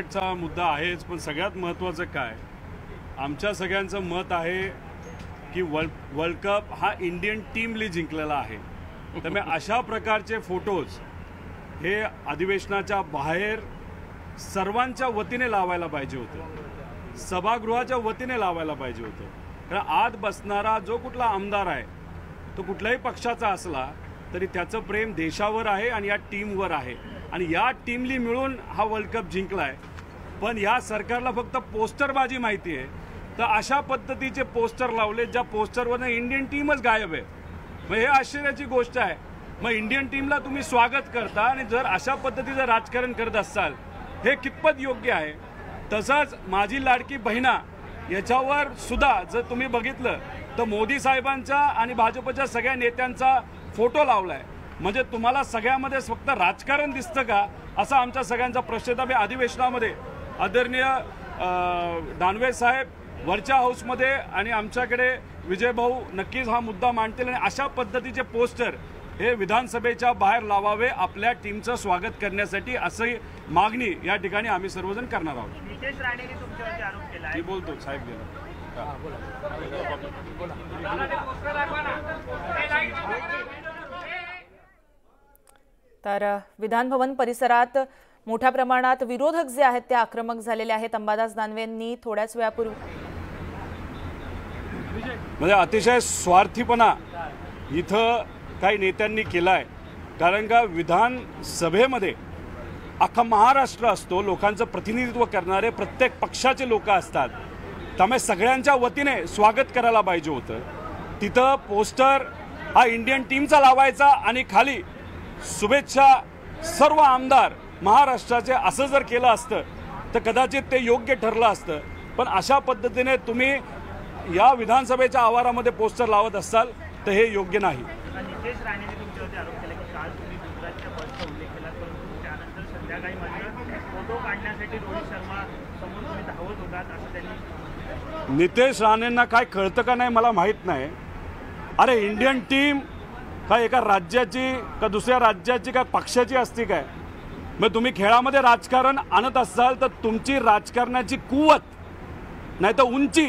क्रिकेटचा मुद्दा आहेच पण सगळ्यात महत्त्वाचं काय? आमच्या सगळ्यांचं मत आहे की वर्ल्ड वर्ल्ड कप हा इंडियन टीमली जिंकलेला आहे. त्यामुळे अशा प्रकारचे फोटोज हे अधिवेशनाच्या बाहेर सर्वांच्या वतीने लावायला पाहिजे होतं. सभागृहाच्या वतीने लावायला पाहिजे होतं. कारण आत बसणारा जो कुठला आमदार आहे तो कुठल्याही पक्षाचा असला तरी त्याचं प्रेम देशावर आहे आणि या टीमवर आहे. आणि या टीमली मिळून हा वर्ल्ड कप जिंकलाय. पण या सरकारला फक्त पोस्टरबाजी माहिती आहे. तर अशा पद्धतीचे पोस्टर लावले ज्या पोस्टरवरनं इंडियन टीमच गायब आहे. मग हे आश्चर्याची गोष्ट आहे. मग इंडियन टीमला तुम्ही स्वागत करता आणि जर अशा पद्धतीचं राजकारण करत असाल हे कितपत योग्य आहे? तसंच माझी लाडकी बहिणा याच्यावर सुद्धा जर तुम्ही बघितलं तर मोदी साहेबांचा आणि भाजपच्या सगळ्या नेत्यांचा फोटो लावलाय. म्हणजे तुम्हाला सगळ्यामध्ये फक्त राजकारण दिसतं का? असा आमच्या सगळ्यांचा प्रश्न आहे. अधिवेशनामध्ये आदरणीय दानवे साहेब वरच्या हाऊसमध्ये आणि आमच्याकडे विजय भाऊ नक्कीच हा मुद्दा मांडतील आणि अशा पद्धतीचे पोस्टर हे विधानसभेच्या बाहेर लावावे आपल्या टीमचं स्वागत करण्यासाठी असंही मागणी या ठिकाणी आम्ही सर्वजण करणार आहोत. नितेश राणेंनी तुमच्यावरती आरोप केला आहे मी बोलतो साहेब गेला. तर अ, विधान भवन परिसरात मोठ्या प्रमाणात विरोधक जे आहेत ते आक्रमक झालेले आहेत. अंबादास दानवेंनी थोड्याच वेळापूर्वी म्हणजे अतिशय स्वार्थीपणा इथं काही नेत्यांनी केला आहे कारण का विधानसभेमध्ये अख्खा महाराष्ट्र असतो लोकांचं प्रतिनिधित्व करणारे प्रत्येक पक्षाचे लोक असतात. त्यामुळे सगळ्यांच्या वतीने स्वागत करायला पाहिजे होतं. तिथं पोस्टर हा इंडियन टीमचा लावायचा आणि खाली शुभेच्छा सर्व आमदार महाराष्ट्राचे असं जर केलं असतं तर कदाचित ते योग्य ठरलं असतं. पण अशा पद्धतीने तुम्ही या विधानसभेच्या आवारामध्ये पोस्टर लावत असाल तर हे योग्य नाही. नितेश राणेंनी की काय कळतं का नाही मला माहीत नाही. अरे इंडियन टीम काय एका राज्याची का दुसऱ्या राज्याची काय पक्षाची असती काय? मग तुम्ही खेळामध्ये राजकारण आणत असाल तर तुमची राजकारणाची कुवत नाही तर उंची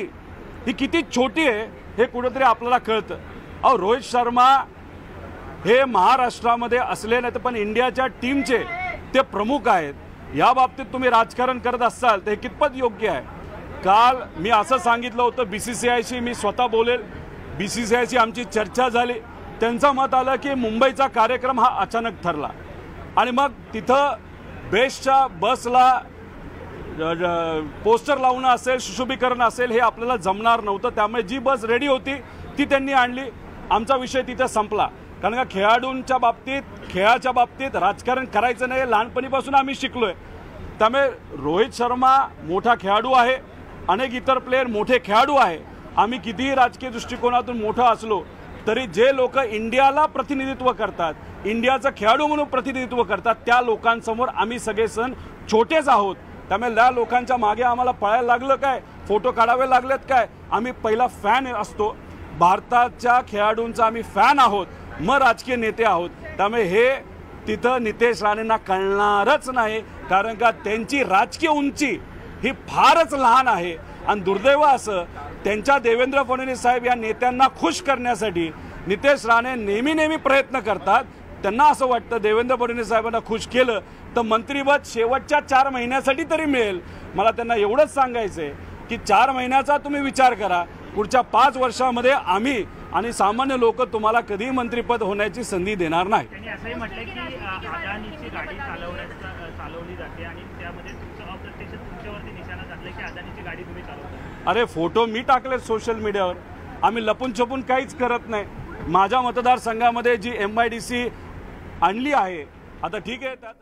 ही किती छोटी आहे हे कुठंतरी आपल्याला कळतं. अहो रोहित शर्मा हे महाराष्ट्रामध्ये असले नाही तर पण इंडियाच्या टीमचे ते प्रमुख आहेत. या बाबतीत तुम्ही राजकारण करत असाल तर हे कितपत योग्य आहे? काल मी असं सांगितलं होतं बी सी सी आयशी मी स्वतः बोलेल. बी सी सी आयशी आमची चर्चा झाली. त्यांचं मत आलं की मुंबईचा कार्यक्रम हा अचानक ठरला. आणि मग तिथं बेस्टच्या बसला पोस्टर लावणं असेल सुशोभीकरण असेल हे आपल्याला जमणार नव्हतं. त्यामुळे जी बस रेडी होती ती त्यांनी आणली. आमचा विषय तिथे संपला. कारण का खेळाडूंच्या बाबतीत खेळाच्या बाबतीत राजकारण करायचं नाही. लहानपणीपासून आम्ही शिकलोय. त्यामुळे रोहित शर्मा मोठा खेळाडू आहे. अनेक इतर प्लेयर मोठे खेळाडू आहे. आम्ही कितीही राजकीय दृष्टिकोनातून मोठं असलो तरी जे लोक इंडियाला प्रतिनिधित्व करतात इंडियाचं खेळाडू म्हणून प्रतिनिधित्व करतात त्या लोकांसमोर आम्ही सगळे सण छोटेच आहोत. त्यामुळे त्या लोकांच्या मागे आम्हाला पळायला लागलं काय? फोटो काढावे लागलेत काय? आम्ही पहिला फॅन असतो. भारताच्या खेळाडूंचा आम्ही फॅन आहोत. मग राजकीय नेते आहोत. त्यामुळे हे तिथं नितेश राणेंना कळणारच नाही. कारण का त्यांची राजकीय उंची ही फारच लहान आहे. आणि दुर्दैव असं त्यांच्या देवेंद्र फडणवीस साहेब या नेत्यांना खुश करण्यासाठी नितेश राणे नेहमी नेहमी प्रयत्न करतात. त्यांना असं वाटतं देवेंद्र फडणवीस साहेबांना खुश केलं तर मंत्रीपद शेवटच्या चार महिन्यासाठी तरी मिळेल. मला त्यांना एवढंच सांगायचं आहे की चार महिन्याचा तुम्ही विचार करा. पुढच्या पाच वर्षामध्ये आम्ही आणि सामान्य लोक तुम्हाला कधीही मंत्रीपद होण्याची संधी देणार नाही. अरे फोटो मी टाकले सोशल मीडियावर आम्ही लपून छपून काहीच करत नाही. माझ्या मतदारसंघामध्ये G M I D C आणली आहे आता ठीक आहे त्यात